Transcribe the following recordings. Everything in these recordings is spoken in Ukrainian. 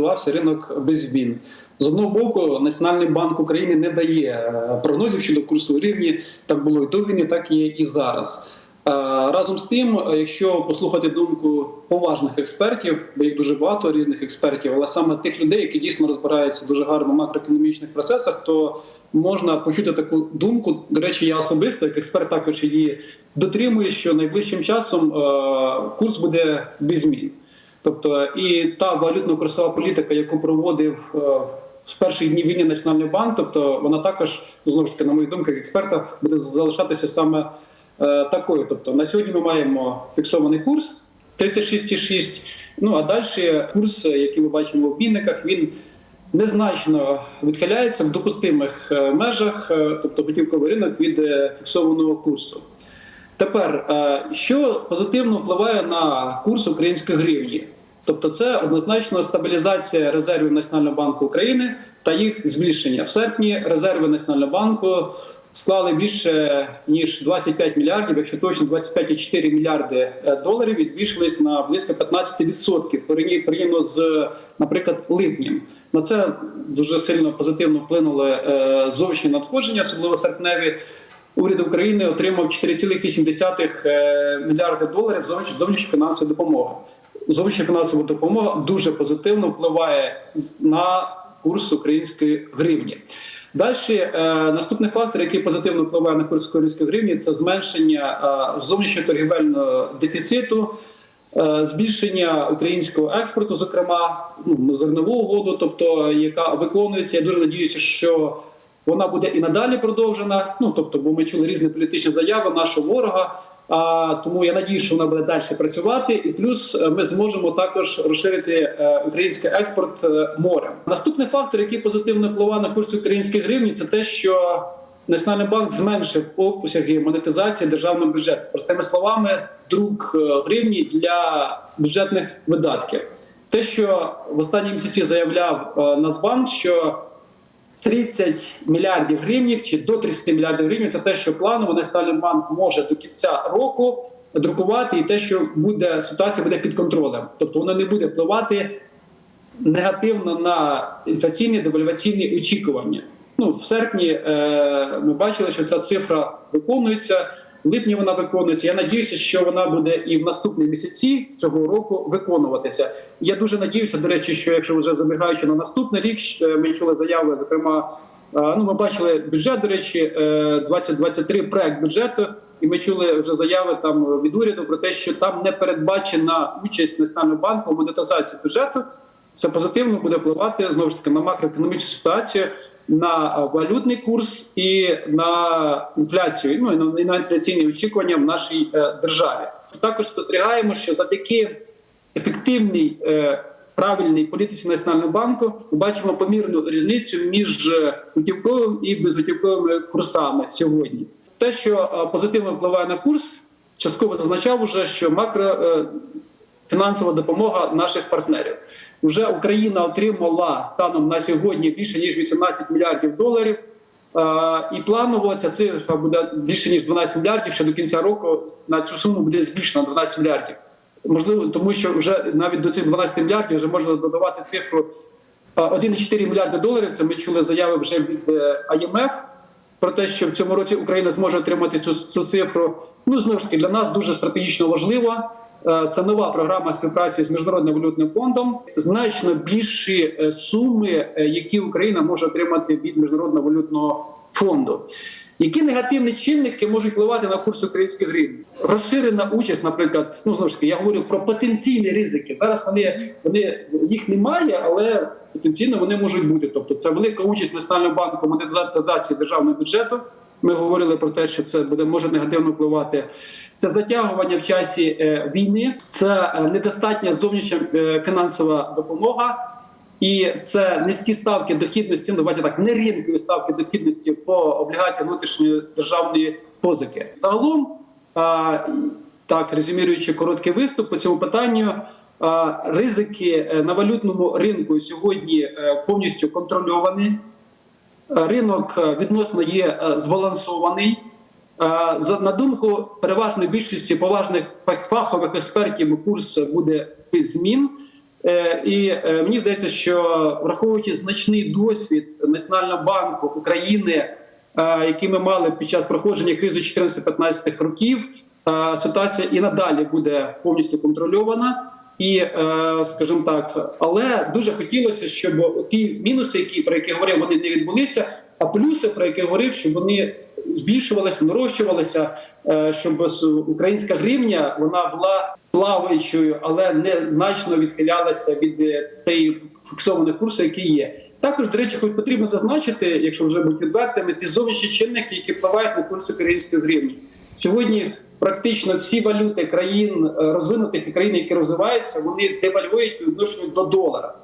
стабілізувався, ринок без змін. З одного боку, Національний банк України не дає е, прогнозів щодо курсу гривні. Так було і до війни, так є і зараз. Е, Разом з тим, е, якщо послухати думку поважних експертів, бо їх дуже багато різних експертів, але саме тих людей, які дійсно розбираються дуже гарно в макроекономічних процесах, то можна почути таку думку. До речі, я особисто, як експерт, також її дотримую, що найближчим часом курс буде без змін. Тобто, і та валютно-курсова політика, яку проводив е, з перших днів війни Національний банк, тобто вона також ну, знову ж таки, на мою думку, експерта, буде залишатися саме е, такою. Тобто на сьогодні ми маємо фіксований курс 36,6, Ну а далі курс, який ми бачимо в обмінниках, він незначно відхиляється в допустимих е, межах, е, тобто готівковий ринок від е, фіксованого курсу. Тепер, е, що позитивно впливає на курс української гривні? Тобто, це однозначно стабілізація резервів Національного банку України та їх збільшення. В серпні резерви Національного банку склали більше ніж 25 мільярдів, якщо точно 25,4 мільярди е, доларів, і збільшились на близько 15% порівняно- з, наприклад, липнем. На це дуже сильно позитивно вплинули е, зовнішні надходження, особливо серпневі. Уряд України отримав 4,8 е, мільярди доларів зовнішньої фінансової допомоги. Зовнішня фінансова допомога дуже позитивно впливає на курс української гривні. Далі е, наступний фактор, який позитивно впливає на курс української гривні, це зменшення е, зовнішнього торгівельного дефіциту, збільшення українського експорту, зокрема ну, зернову угоду, тобто яка виконується. Я дуже надіюся, що вона буде і надалі продовжена. Ну тобто, бо ми чули різні політичні заяви нашого ворога. А тому я надію, що вона буде далі працювати, і плюс е, ми зможемо також розширити е, український експорт е, морем. Наступний фактор, який позитивно впливає на курс української гривні, це те, що Національний банк зменшив обсяги монетизації державного бюджету. Простими словами, друк гривні для бюджетних видатків. Те, що в останні місяці заявляв Нацбанк, що 30 мільярдів гривнів чи до 30 мільярдів гривень це те, що планово Національний банк може до кінця року друкувати, і те, що буде ситуація буде під контролем, тобто воно не буде впливати негативно на інфляційні девальваційні очікування. Ну в серпні е, ми бачили, що ця цифра виконується. В липні вона виконується. Я надіюся, що вона буде і в наступні місяці цього року виконуватися. Я дуже надіюся, до речі, що якщо вже забігаючи на наступний рік, е, ми чули заяви, зокрема, е, ну ми бачили бюджет, до речі, е, 2023 проект бюджету, і ми чули вже заяви там від уряду про те, що там не передбачена участь Національного банку у монетизації бюджету. Це позитивно буде впливати знову ж таки на макроекономічну ситуацію, на валютний курс і на інфляцію. Ну і на, інфляційні очікування в нашій е, державі. Також спостерігаємо, що завдяки ефективній е, правильній політиці Національного банку ми бачимо помірну різницю між е, готівковим і безготівковими курсами сьогодні. Те, що е, позитивно впливає на курс, частково зазначав уже, що макро е, фінансова допомога наших партнерів. Вже Україна отримала станом на сьогодні більше ніж 18 мільярдів доларів. Е, І планово ця цифра буде більше ніж 12 мільярдів. Ще до кінця року на цю суму буде збільшена 12 мільярдів. Можливо, тому що вже навіть до цих 12 мільярдів вже можна додавати цифру е, 1,4 мільярди доларів. Це ми чули заяви вже від е, АЄМФ про те, що в цьому році Україна зможе отримати цю, цю цифру. Ну знову ж таки для нас дуже стратегічно важливо. Е, Це нова програма співпраці з міжнародним валютним фондом. Значно більші е, суми, е, які Україна може отримати від міжнародного валютного фонду. Які негативні чинники можуть впливати на курс української гривні? Розширена участь, наприклад, ну знову ж таки, я говорю про потенційні ризики. Зараз вони, вони їх немає, але потенційно вони можуть бути. Тобто, це велика участь Національного банку монетизації державного бюджету. Ми говорили про те, що це буде може негативно впливати. Це затягування в часі е, війни, це е, недостатня зовнішня е, фінансова допомога. І це низькі ставки дохідності, ну, давайте так, не ринкові ставки дохідності по облігаціям внутрішньої державної позики. Загалом, так резюміруючи короткий виступ по цьому питанню, ризики на валютному ринку сьогодні повністю контрольовані. Ринок відносно є е, збалансований. Е, На думку переважної більшості поважних фахових експертів, курс буде без змін. Е, І мені здається, що враховуючи значний досвід Національного банку України, який ми мали під час проходження кризи 14-15 років, ситуація і надалі буде повністю контрольована. І, е, скажімо так, але дуже хотілося, щоб ті мінуси, які про які говорив, вони не відбулися. А плюси, про які говорив, щоб вони збільшувалися, нарощувалися, е, щоб українська гривня вона була плаваючою, але не значно відхилялася від е, тієї фіксованих курсу, які є. Також, до речі, хоч потрібно зазначити, якщо вже бути відвертими, ті зовнішні чинники, які впливають на курс української гривні. Сьогодні практично всі валюти країн е, розвинутих і країн, які розвиваються, вони девальвують по відношенню до долара.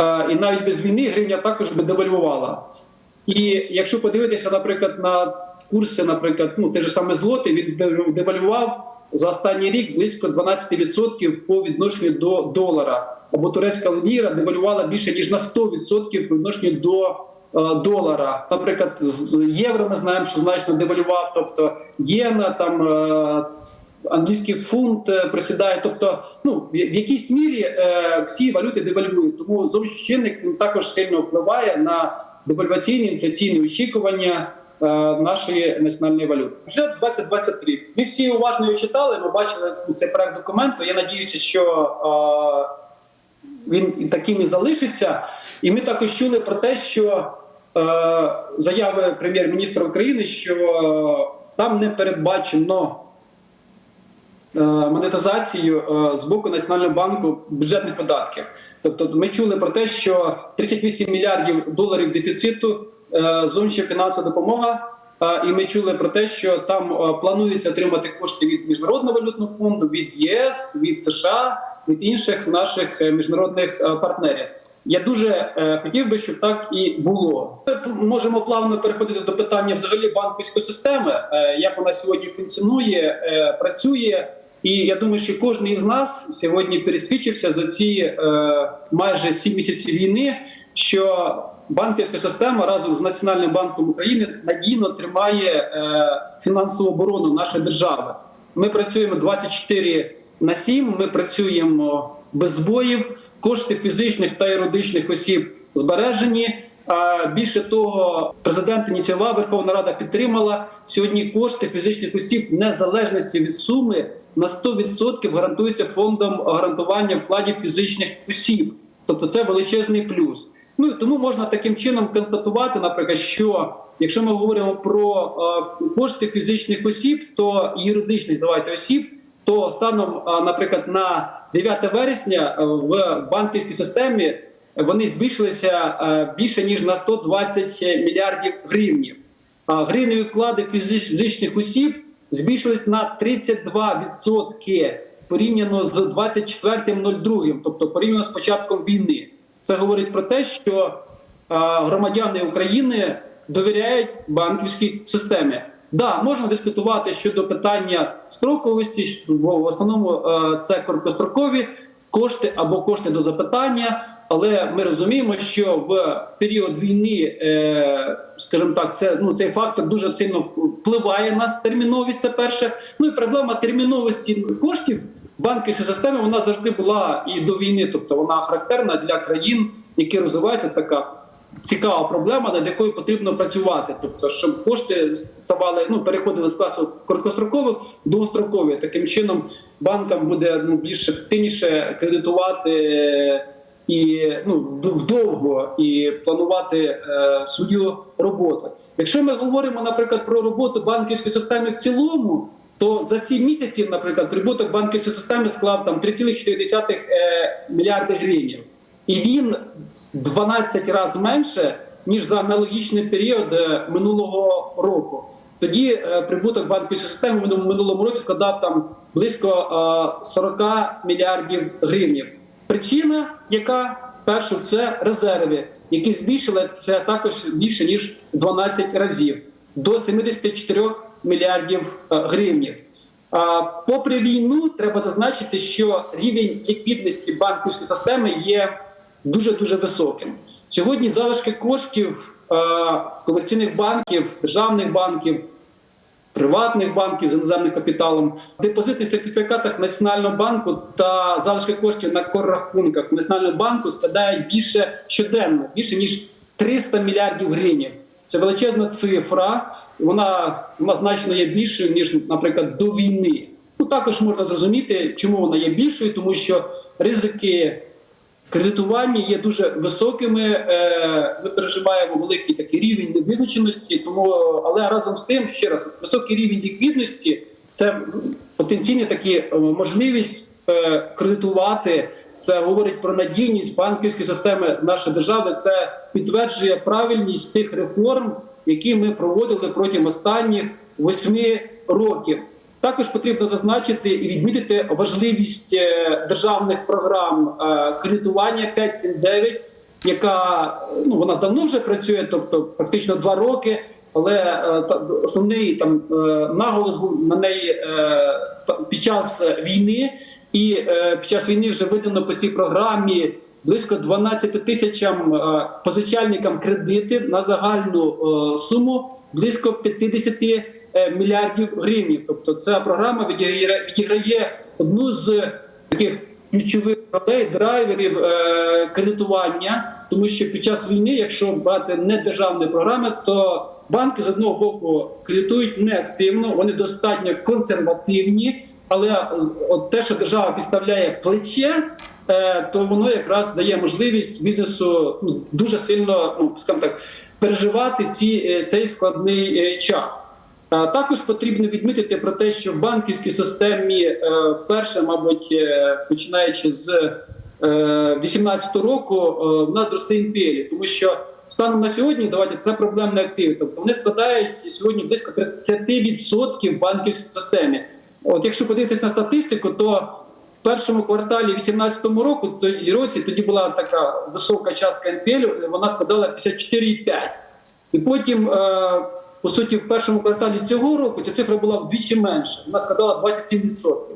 Е, І навіть без війни гривня також би девальвувала. І якщо подивитися, наприклад, на курси, наприклад, ну те ж саме злоти, він дев- девальвував за останній рік близько 12% по відношенню до долара. Або турецька ліра девальвувала більше ніж на 100% по відношенню до долара. Наприклад, з євро ми знаємо, що значно девальвував, тобто єна там. е, Англійський фунт е, просідає, тобто, ну в якійсь мірі е, всі валюти девальвують. Тому зовнішній також сильно впливає на девальваційні інфляційні очікування е, нашої національної валюти. Бюджет 2023. Ми всі уважно читали. Ми бачили цей проект документу. Я надіюся, що е, він і таким і залишиться. І ми також чули про те, що е, заяви прем'єр-міністра України, що е, там не передбачено е, монетизацію е, з боку Національного банку бюджетних видатків. Тобто, ми чули про те, що 38 мільярдів доларів дефіциту е, зовнішня фінансова допомога. І ми чули про те, що там планується отримати кошти від міжнародного валютного фонду, від ЄС, від США, від інших наших е, міжнародних е, партнерів. Я дуже е, хотів би, щоб так і було. Ми можемо плавно переходити до питання взагалі банківської системи, як вона сьогодні функціонує, працює. І я думаю, що кожен із нас сьогодні пересвідчився за ці майже сім місяців війни, що банківська система разом з Національним банком України надійно тримає е, фінансову оборону нашої держави. Ми працюємо 24 на 7, Ми працюємо без збоїв. Кошти фізичних та юридичних осіб збережені. А більше того, президент ініціював, Верховна Рада підтримала сьогодні. Кошти фізичних осіб незалежності від суми на 100% гарантуються фондом гарантування вкладів фізичних осіб. Тобто це величезний плюс. Ну і тому можна таким чином констатувати, наприклад, що якщо ми говоримо про е, кошти фізичних осіб, то юридичних давайте осіб, то станом, е, наприклад, на 9 вересня е, в банківській системі вони збільшилися більше ніж на 120 мільярдів гривнів. Гривневі вклади фізичних осіб збільшились на 32% порівняно з 24.02, тобто порівняно з початком війни. Це говорить про те, що а, громадяни України довіряють банківській системі. Да, можна дискутувати щодо питання строковості, бо в основному е, це короткострокові кошти або кошти до запитання. Але ми розуміємо, що в період війни, е, скажімо так, це ну цей фактор дуже сильно впливає на терміновість. Це перше. Ну і проблема терміновості коштів банківської системи вона завжди була і до війни, тобто вона характерна для країн, які розвиваються така. Цікава проблема, над якою потрібно працювати, тобто, щоб кошти ставали, ну переходили з класу короткострокових довгострокові. Таким чином банкам буде ну більш ефективніше кредитувати е, і ну вдовго і планувати е, свою роботу. Якщо ми говоримо, наприклад, про роботу банківської системи в цілому, то за 7 місяців, наприклад, прибуток банківської системи склав там 3,4 е, мільярди гривень. І він 12 разів менше, ніж за аналогічний період е, минулого року. Тоді е, прибуток банківської системи в минулому- році складав там близько е, 40 мільярдів гривень. Причина, яка перше, це резерви, які збільшили це також більше ніж 12 разів до 74 мільярдів е, гривень. Попри війну, треба зазначити, що рівень ліквідності банківської системи є дуже дуже високим. Сьогодні залишки коштів е, комерційних банків, державних банків приватних банків з іноземним капіталом, депозитних сертифікатах Національного банку та залишки коштів на коррахунках Національного банку складають більше щоденно, більше ніж 300 мільярдів гривень. Це величезна цифра. Вона, вона значно є більшою ніж, наприклад, до війни. Ну також можна зрозуміти, чому вона є більшою, тому що ризики кредитування є дуже високими. е, Ми переживаємо великий такий рівень невизначеності. Тому, але разом з тим, ще раз, високий рівень ліквідності це потенційна такі е, можливість е, кредитувати. Це говорить про надійність банківської системи нашої держави. Це підтверджує правильність тих реформ, які ми проводили протягом останніх восьми років. Також потрібно зазначити і відмітити важливість е, державних програм е, кредитування 5.7.9, яка ну вона давно вже працює, тобто практично два роки. Але е, основний там наголос був на неї під час війни, і під час війни вже видано по цій програмі близько 12 тисячам е, позичальникам кредити на загальну е, суму близько 50 е, мільярдів гривень. Тобто ця програма відіграє, одну з таких ключових ролей, драйверів кредитування, тому що під час війни, якщо брати не державні програми, то банки з одного боку кредитують неактивно, вони достатньо консервативні, але от те, що держава підставляє плече. Е, То воно якраз дає можливість бізнесу ну, дуже сильно, ну скажімо так, переживати ці, е, цей складний е, час. Також потрібно відмітити про те, що в банківській системі вперше, мабуть, починаючи з 2018 року, в нас зросли імперії, тому що станом на сьогодні давайте це проблемні активи. Тобто вони складають сьогодні близько 30% в банківській системі. От якщо подивитися на статистику, то в першому кварталі 2018 року то році тоді була така висока частка НПЛ, вона складала 54,5. І потім, е, по суті, в першому кварталі цього року ця цифра була вдвічі менша, вона складала 27%.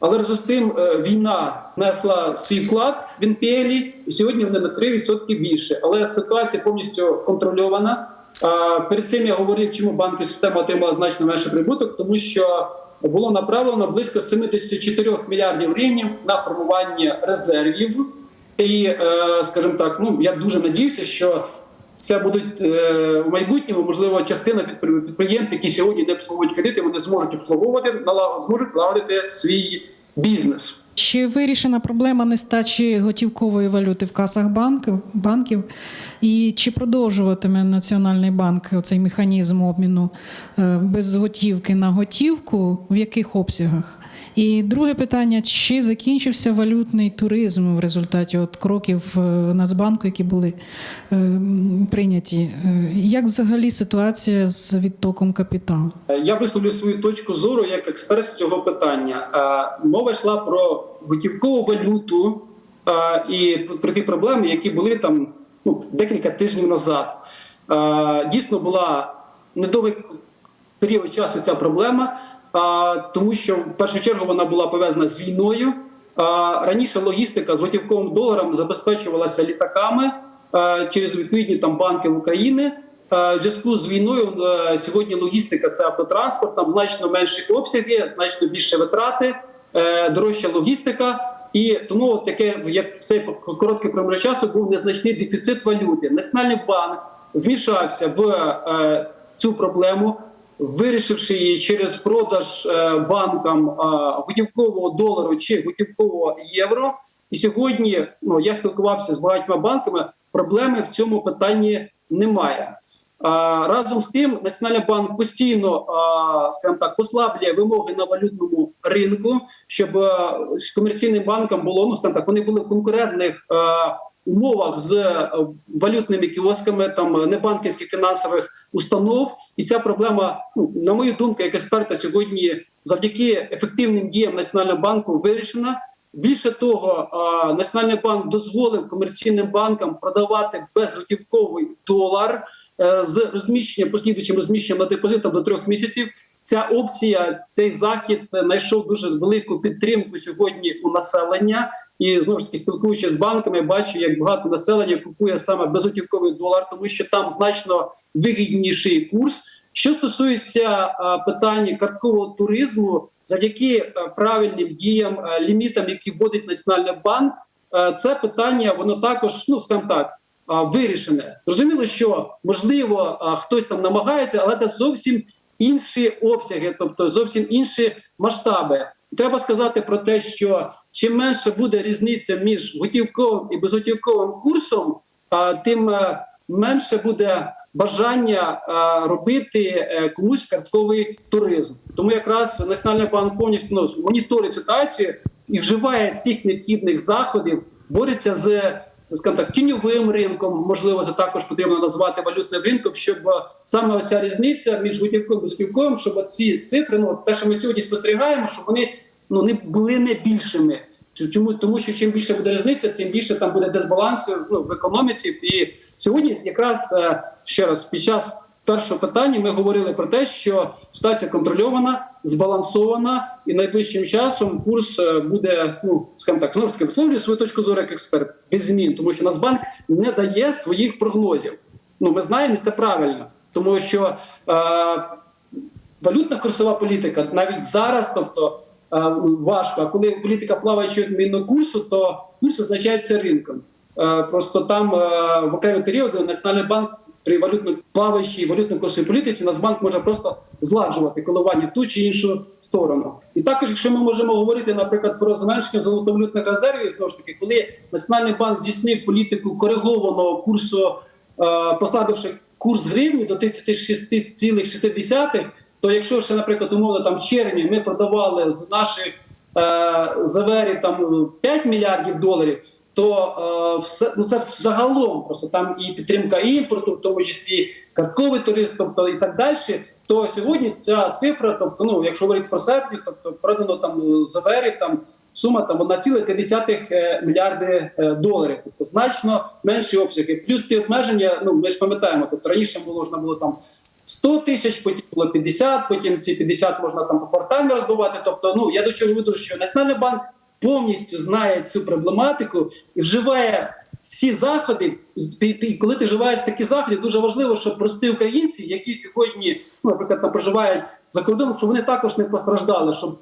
Але разом з тим е, війна несла свій вклад в НПЛ, і сьогодні вони на 3% більше. Але ситуація повністю контрольована. А, Перед цим я говорив, чому банківська система отримала значно менше прибуток, тому що було направлено близько 74 мільярдів гривень на формування резервів. І, е, скажімо так, ну я дуже надіюся, що це будуть е, в майбутньому, можливо, частина підпри- підприємств, які сьогодні не обслуговують кредити, вони зможуть обслуговувати, зможуть налагодити свій бізнес. Чи вирішена проблема нестачі готівкової валюти в касах банків, банків? І чи продовжуватиме Національний банк цей механізм обміну е, без готівки на готівку? В яких обсягах? І друге питання: чи закінчився валютний туризм в результаті от кроків е, Нацбанку, які були е, прийняті? Е, Як взагалі ситуація з відтоком капіталу? Я висловлю свою точку зору як експерт з цього питання. Мова йшла про готівкову валюту і про ті проблеми, які були там ну, декілька тижнів назад. Дійсно була недовгий період часу ця проблема, тому що в першу чергу вона була пов'язана з війною. Раніше логістика з готівковим доларом забезпечувалася літаками через відповідні там банки України. А, В зв'язку з війною е, сьогодні логістика це автотранспорт, там значно менші обсяги, значно більше витрати, е, дорожча логістика. І тому от таке як в цей короткий проміжок часу був незначний дефіцит валюти. Національний банк вмішався в е, цю проблему, вирішивши її через продаж е, банкам е, готівкового долару чи готівкового євро. І сьогодні ну я спілкувався з багатьма банками. Проблеми в цьому питанні немає. Разом з тим, Національний банк постійно, скажімо так, послаблює вимоги на валютному ринку, щоб комерційним банкам було ну скажімо так, вони були в конкурентних умовах з валютними кіосками, там небанківських фінансових установ. І ця проблема, ну на мою думку, як експерта, сьогодні завдяки ефективним діям Національного банку вирішена. Більше того, Національний банк дозволив комерційним банкам продавати безготівковий долар е, з розміщенням, послідуючим розміщенням на депозитах до трьох місяців. Ця опція, цей захід е, знайшов дуже велику підтримку сьогодні у населення. І знову ж таки, спілкуючись з банками, бачу, як багато населення купує саме безготівковий долар, тому що там значно вигідніший курс. Що стосується е, питання карткового туризму, завдяки е, правильним діям, е, лімітам, які вводить Національний банк, це питання воно також, ну скажімо так, вирішене. Зрозуміло, що можливо хтось там намагається, але це зовсім інші обсяги, тобто зовсім інші масштаби. Треба сказати про те, що чим менше буде різниця між готівковим і безготівковим курсом, тим е, менше буде бажання е, робити е, комусь картковий туризм. Тому якраз Національний банк повністю ну, моніторить ситуацію і вживає всіх необхідних заходів, бореться з скажімо так, тіньовим ринком, можливо, це також потрібно назвати валютним ринком, щоб саме ця різниця між готівковим і безготівковим, щоб ці цифри, ну те, що ми сьогодні спостерігаємо, щоб вони ну не були не більшими. Чому тому, що чим більше буде різниця, тим більше там буде дисбаланс ну, в економіці. І сьогодні, якраз е, ще раз, під час першого питання ми говорили про те, що ситуація контрольована, збалансована, і найближчим часом курс е, буде, ну скажімо так, знову ж таки висловлює свою точку зору як експерт без змін, тому що Нацбанк не дає своїх прогнозів. Ну ми знаємо, це правильно, тому що е, валютна курсова політика навіть зараз, тобто. Е, Важко, а коли політика плаваючого відмінного курсу, то курс визначається ринком. Е, Просто там е, в окремі періоди Національний банк при валютно плаваючій валютно-курсовій політиці Нацбанк може просто зладжувати коливання ту чи іншу сторону. І також, якщо ми можемо говорити, наприклад, про зменшення золотовалютних резервів, знову ж таки, коли Національний банк здійснив політику коригованого курсу, послабивши курс гривні до 36,6, то якщо ще, наприклад, умовно там в червні ми продавали з наших е, заверів там 5 мільярдів доларів то е, все ну це загалом просто там і підтримка імпорту, в тому числі картковий туризм, тобто і так далі. То сьогодні ця цифра, тобто, ну якщо говорити про серпні, тобто продано там заверів, там сума там 1,5 е, мільярди е, доларів, тобто значно менші обсяги. Плюс ті обмеження. Ну ми ж пам'ятаємо, тобто раніше можна було там. 100 тисяч, потім було 50, потім ці 50 можна там попортально розбивати. Тобто, ну я до чого веду, що Національний банк повністю знає цю проблематику і вживає всі заходи. І- коли ти вживаєш такі заходи, дуже важливо, щоб прості українці, які сьогодні, ну, наприклад, там проживають за кордоном, щоб вони також не постраждали, щоб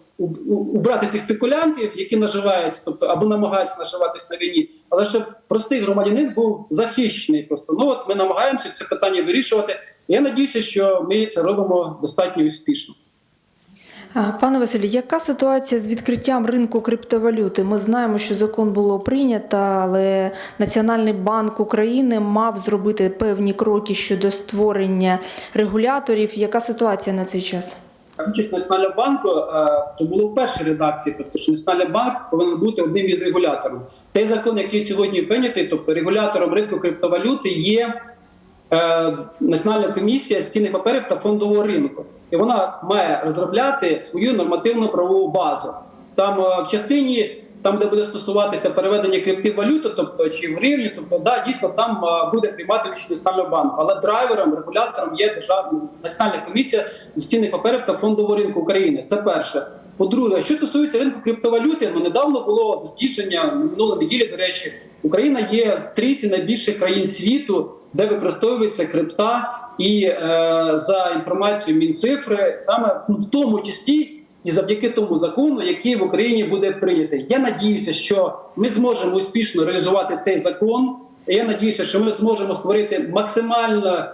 убрати цих спекулянтів, які наживаються, тобто або намагаються наживатись на війні, але щоб простий громадянин був захищений. Просто ну от ми намагаємося це питання вирішувати. Я надіюся, що ми це робимо достатньо успішно. Пане Василю, яка ситуація з відкриттям ринку криптовалюти? Ми знаємо, що закон було прийнято, але Національний банк України мав зробити певні кроки щодо створення регуляторів. Яка ситуація на цей час? Участь Національного банку то було в першій редакції, тобто що Національний банк повинен бути одним із регуляторів. Той закон, який сьогодні прийнятий, тобто регулятором ринку криптовалюти, є Національна комісія з цінних паперів та фондового ринку, і вона має розробляти свою нормативну правову базу. Там е, в частині, там де буде стосуватися переведення криптовалюти, тобто чи в гривні, тобто да, дійсно там е, буде приймати участь Національний банк. Але драйвером, регулятором є державна національна комісія з цінних паперів та фондового ринку України. Це перше. По-друге, що стосується ринку криптовалюти, ну недавно було дослідження минулої неділі. До речі, Україна є в трійці найбільших країн світу, де використовується крипта, і е, за інформацією Мінцифри, саме ну, в тому числі і завдяки тому закону, який в Україні буде прийнятий. Я надіюся, що ми зможемо успішно реалізувати цей закон. Я надіюся, що ми зможемо створити максимально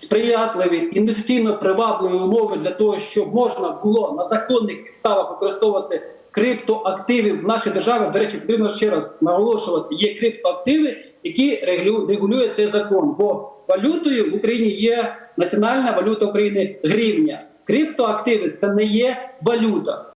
сприятливі інвестиційно привабливі умови для того, щоб можна було на законних підставах використовувати криптоактиви в нашій державі. До речі, потрібно ще раз наголошувати: є криптоактиви, які регулю- регулює цей закон. Бо валютою в Україні є національна валюта України гривня. Криптоактиви це не є валюта.